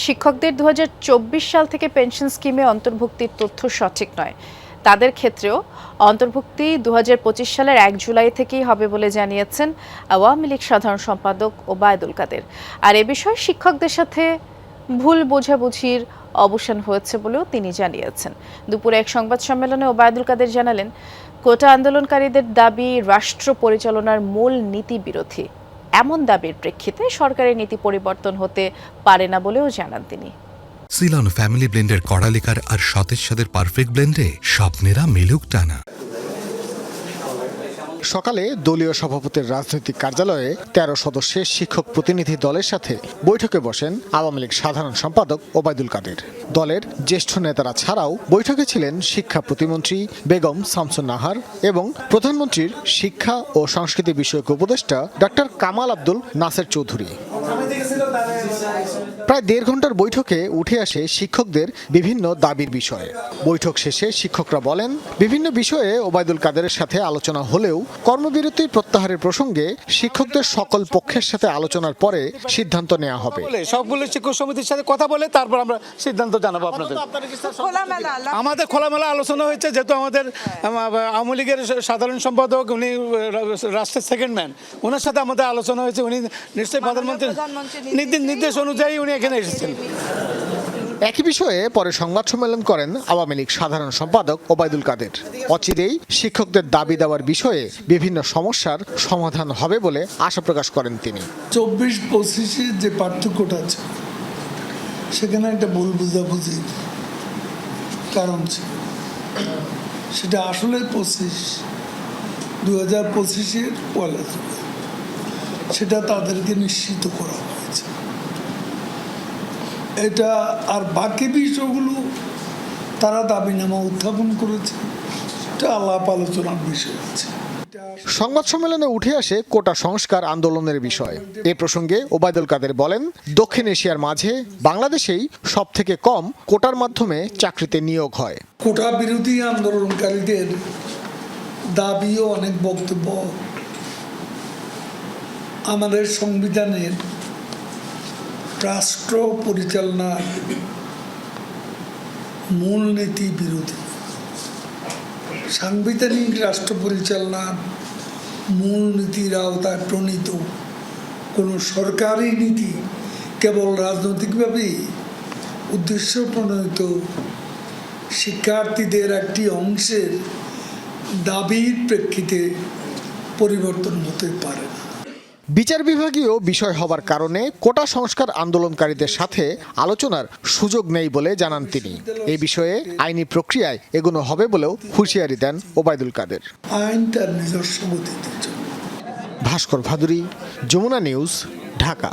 শিক্ষকদের দু হাজার চব্বিশ সাল থেকে পেনশন স্কিমে অন্তর্ভুক্তির তথ্য সঠিক নয়। তাদের ক্ষেত্রেও অন্তর্ভুক্তি দু হাজার পঁচিশ সালের এক জুলাই থেকেই হবে বলে জানিয়েছেন আওয়ামী লীগ সাধারণ সম্পাদক ওবায়দুল কাদের। আর এ বিষয়ে শিক্ষকদের সাথে ভুল বোঝাবুঝির অবসান হয়েছে বলেও তিনি জানিয়েছেন। দুপুরে এক সংবাদ সম্মেলনে ওবায়দুল কাদের জানালেন, কোটা আন্দোলনকারীদের দাবি রাষ্ট্র পরিচালনার মূল নীতি বিরোধী। এমন দাবির প্রেক্ষিতে সরকারের নীতি পরিবর্তন হতে পারে না বলেও জানান তিনি। সিলন ফ্যামিলি ব্লেন্ডের কড়ালিকার আর সতেজ সাদের পারফেক্ট ব্লেন্ডে স্বপ্নেরা মিলুক টানা। সকালে দলীয় সভাপতির রাজনৈতিক কার্যালয়ে তেরো সদস্যের শিক্ষক প্রতিনিধি দলের সাথে বৈঠকে বসেন আওয়ামী লীগ সাধারণ সম্পাদক ওবায়দুল কাদের। দলের জ্যেষ্ঠ নেতারা ছাড়াও বৈঠকে ছিলেন শিক্ষা প্রতিমন্ত্রী বেগম শামসুন নাহার এবং প্রধানমন্ত্রীর শিক্ষা ও সংস্কৃতি বিষয়ক উপদেষ্টা ডক্টর কামাল আব্দুল নাসের চৌধুরী। প্রায় দেড় ঘণ্টার বৈঠকে উঠে আসে শিক্ষকদের বিভিন্ন দাবির বিষয়ে। বৈঠক শেষে শিক্ষকরা বলেন বিভিন্ন বিষয়ে ওবায়দুল কাদেরের সাথে আলোচনা হলেও কর্মবিরতির প্রত্যাহারের প্রসঙ্গে শিক্ষকদের সকল পক্ষের সাথে আলোচনার পরে সিদ্ধান্ত নেওয়া হবে। বলে সবগুলো শিক্ষক সমিতির সাথে কথা বলে তারপর আমরা সিদ্ধান্ত জানাব আপনাদের। আমাদের খোলামেলা আলোচনা হয়েছে যেহেতু আমাদের আম, আওয়ামী লীগের সাধারণ সম্পাদক উনি রাষ্ট্রের সেকেন্ড ম্যান ওনার সাথে আমাদের আলোচনা হয়েছে উনি নিশ্চয়ই প্রধানমন্ত্রী নির্দেশ অনুযায়ী উনি এখানে এসেছেন। একই বিষয়ে পরে সংবাদ সম্মেলন করেন আওয়ামী লীগ সাধারণ সম্পাদক ওবায়দুল কাদের। অচিরেই শিক্ষকদের দাবি দেওয়ার বিষয়ে বিভিন্ন সমস্যার সমাধান হবে বলে আশা প্রকাশ করেন তিনি। চব্বিশ পঁচিশে যে পার্থক্যটা আছে সেখানে একটা ভুল বুঝাবুঝি কারণ ছিল। সেটা আসলে পঁচিশ দু হাজার পঁচিশের পয়লা সেটা তাদেরকে নিশ্চিত করা। এটা আর বাকি বিষয়গুলো তারা দাবিনামা উত্থাপন করেছে। এটা আলাপ আলোচনার বিষয় আছে সংবাদ সম্মেলনে উঠে আসে কোটা সংস্কার আন্দোলনের বিষয়। এ প্রসঙ্গে ওবায়দুল কাদের বলেন দক্ষিণ এশিয়ার মাঝে বাংলাদেশেই সব থেকে কম কোটার মাধ্যমে চাকরিতে নিয়োগ হয়। কোটা বিরোধী আন্দোলনকারীদের দাবিও অনেক বক্তব্য। আমাদের সংবিধানের রাষ্ট্র পরিচালনার মূলনীতি বিরোধী। সাংবিধানিক রাষ্ট্র পরিচালনার মূলনীতির আওতায় প্রণীত কোনো সরকারি নীতি কেবল রাজনৈতিকভাবেই উদ্দেশ্য প্রণীত শিক্ষার্থীদের একটি অংশের দাবির প্রেক্ষিতে পরিবর্তন হতে পারে না। বিচার বিভাগীয় বিষয় হবার কারণে কোটা সংস্কার আন্দোলনকারীদের সাথে আলোচনার সুযোগ নেই বলে জানান তিনি। এ বিষয়ে আইনি প্রক্রিয়ায় এগুলো হবে বলেও হুঁশিয়ারি দেন ওবায়দুল কাদের। আইন তার নিজস্ব ভাস্কর ভাদুরী যমুনা নিউজ ঢাকা।